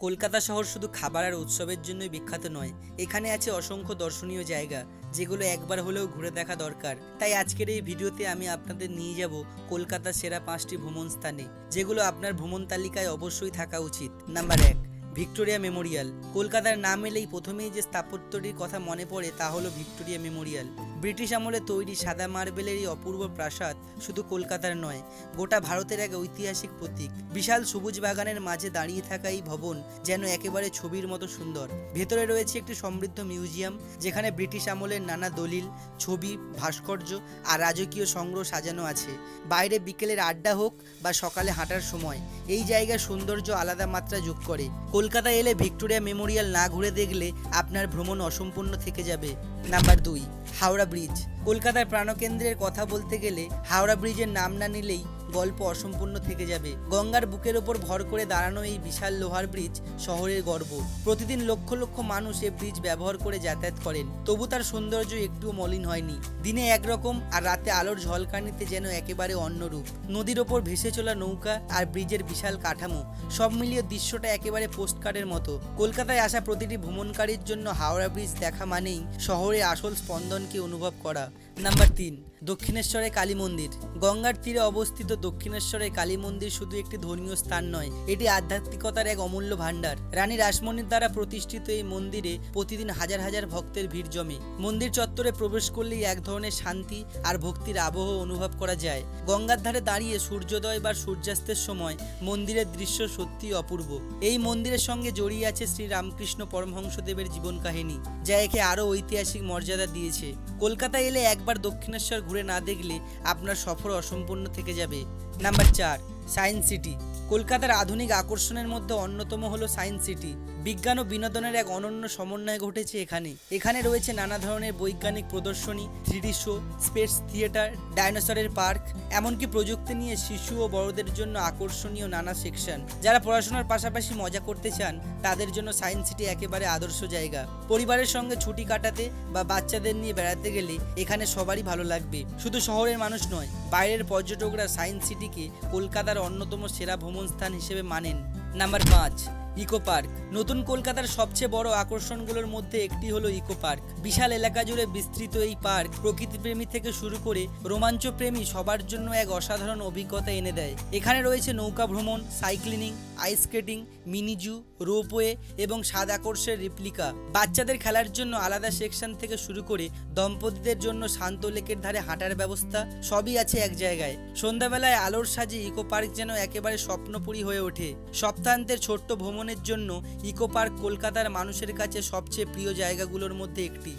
কলকাতা শহর শুধু খাবার আর উৎসবের জন্যই বিখ্যাত নয়, এখানে আছে অসংখ্য দর্শনীয় জায়গা, যেগুলো একবার হলেও ঘুরে দেখা দরকার। তাই আজকের এই ভিডিওতে আমি আপনাদের নিয়ে যাব কলকাতার সেরা পাঁচটি ভ্রমণ স্থানে যেগুলো আপনার ভ্রমণ তালিকায় অবশ্যই থাকা উচিত। নাম্বার এক ভিক্টোরিয়া মেমোরিয়াল। কলকাতার নাম এলেই প্রথমেই যে স্থাপত্যটির কথা মনে পড়ে তা হলো ভিক্টোরিয়া মেমোরিয়াল। ব্রিটিশ আমলে তৈরি সাদা মার্বেলের এই অপূর্ব প্রাসাদ শুধু কলকাতার নয়, গোটা ভারতের এক ঐতিহাসিক প্রতীক। বিশাল সবুজ বাগানের মাঝে দাঁড়িয়ে থাকা এই ভবন যেন একেবারে ছবির মতো সুন্দর। ভেতরে রয়েছে একটি সমৃদ্ধ মিউজিয়াম, যেখানে ব্রিটিশ আমলের নানা দলিল, ছবি, ভাস্কর্য আর রাজকীয় সংগ্রহ সাজানো আছে। বাইরে বিকেলের আড্ডা হোক বা সকালে হাঁটার সময়, এই জায়গার সৌন্দর্য আলাদা মাত্রা যোগ করে। কলকাতা এলে ভিক্টোরিয়া মেমোরিয়াল না ঘুরে দেখলে আপনার ভ্রমণ অসম্পূর্ণ থেকে যাবে। নাম্বার দুই, হাওড়া ব্রিজ। কলকাতার প্রাণকেন্দ্রের কথা বলতে গেলে হাওড়া ব্রিজের নাম না নিলেই গল্প অসম্পূর্ণ থেকে যাবে। গঙ্গার বুকের ওপর ভর করে দাঁড়ানো এই বিশাল লোহার ব্রিজ শহরের গর্ব। প্রতিদিন লক্ষ লক্ষ মানুষ এই ব্রিজ ব্যবহার করে যাতায়াত করেন। তবু তার সৌন্দর্য একটুও মলিন হয়নি। দিনে একরকম আর রাতে আলোর ঝলকানিতে যেন একেবারে অন্যরূপ নদীর ওপর ভেসে চলা নৌকা আর ব্রিজের বিশাল কাঠামো, সব মিলিয়ে দৃশ্যটা একেবারে পোস্টকার্ডের মতো। কলকাতায় আসা প্রতিটি ভ্রমণকারীর জন্য হাওড়া ব্রিজ দেখা মানেই শহরে আসল স্পন্দনকে অনুভব করা। নাম্বার তিন দক্ষিণেশ্বরে কালী মন্দির। গঙ্গার তীরে অবস্থিত দক্ষিণেশ্বরে কালী মন্দির শুধু একটি ধর্মীয় স্থান নয়, এটি আধ্যাত্মিকতার এক অমূল্য ভাণ্ডার। রানী রাসমণির দ্বারা প্রতিষ্ঠিত এই মন্দিরে প্রতিদিন হাজার হাজার ভক্তের ভিড় জমে। মন্দির চত্বরে প্রবেশ করলেই এক ধরনের শান্তি আর ভক্তির আবহ অনুভব করা যায়। গঙ্গার ধারে দাঁড়িয়ে সূর্যোদয় বা সূর্যাস্তের সময় মন্দিরের দৃশ্য সত্যিই অপূর্ব। এই মন্দিরের সঙ্গে জড়িয়ে আছে শ্রী রামকৃষ্ণ পরমহংসদেবের জীবন কাহিনী, যা একে আরও ঐতিহাসিক মর্যাদা দিয়েছে। কলকাতা এলে একবার দক্ষিণেশ্বর ঘুরে না দেখলে আপনার সফর অসম্পূর্ণ থেকে যাবে। নাম্বার চার, সায়েন্স সিটি। কলকাতার আধুনিক আকর্ষণের মধ্যে অন্যতম হলো সায়েন্স সিটি। বিজ্ঞান ও বিনোদনের এক অনন্য সমন্বয় ঘটেছে এখানে। এখানে রয়েছে নানা ধরনের বৈজ্ঞানিক প্রদর্শনী three D show space theatre ডাইনোসরের পার্ক এমনকি প্রযুক্তি নিয়ে শিশু ও বড়দের জন্য আকর্ষণীয় নানা সেকশন যারা পড়াশোনার পাশাপাশি মজা করতে চান, তাদের জন্য সায়েন্স সিটি একেবারে আদর্শ জায়গা। পরিবারের সঙ্গে ছুটি কাটাতে বা বাচ্চাদের নিয়ে বেড়াতে গেলে এখানে সবারই ভালো লাগবে। শুধু শহরের মানুষ নয়, বাইরের পর্যটকরা সায়েন্স সিটিকে কলকাতার অন্যতম সেরা ভ্রমণ স্থান হিসেবে মানেন। নাম্বার পাঁচ ইকো পার্ক। নতুন কলকাতার সবচেয়ে বড় আকর্ষণগুলোর মধ্যে একটি হলো ইকো পার্ক। বিশাল এলাকা জুড়ে বিস্তৃত এই পার্ক প্রকৃতিপ্রেমী থেকে শুরু করে রোমাঞ্চপ্রেমী সবার জন্য এক অসাধারণ অভিজ্ঞতা এনে দেয়। এখানে রয়েছে নৌকা ভ্রমণ cycling ice skating mini zoo ropeway এবং সাদ আকর্ষের রিপ্লিকা বাচ্চাদের খেলার জন্য আলাদা সেকশন থেকে শুরু করে দম্পতিদের জন্য শান্ত লেকের ধারে হাঁটার ব্যবস্থা সবই আছে এক জায়গায়। সন্ধ্যাবেলায় আলোর সাজে ইকো পার্ক যেন একেবারে স্বপ্নপুরী হয়ে ওঠে। সপ্তাহান্তের ছোট্ট ভ্রমণের জন্য ইকো পার্ক কলকাতার মানুষের কাছে সবচেয়ে প্রিয় জায়গাগুলোর মধ্যে একটি।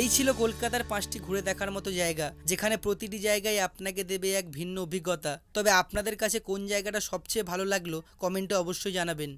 এই ছিল কলকাতার পাঁচটি ঘুরে দেখার মতো জায়গা, যেখানে প্রতিটি জায়গায় আপনাকে দেবে এক ভিন্ন অভিজ্ঞতা। তবে আপনাদের কাছে কোন জায়গাটা সবচেয়ে ভালো লাগল, কমেন্টে অবশ্যই জানাবেন।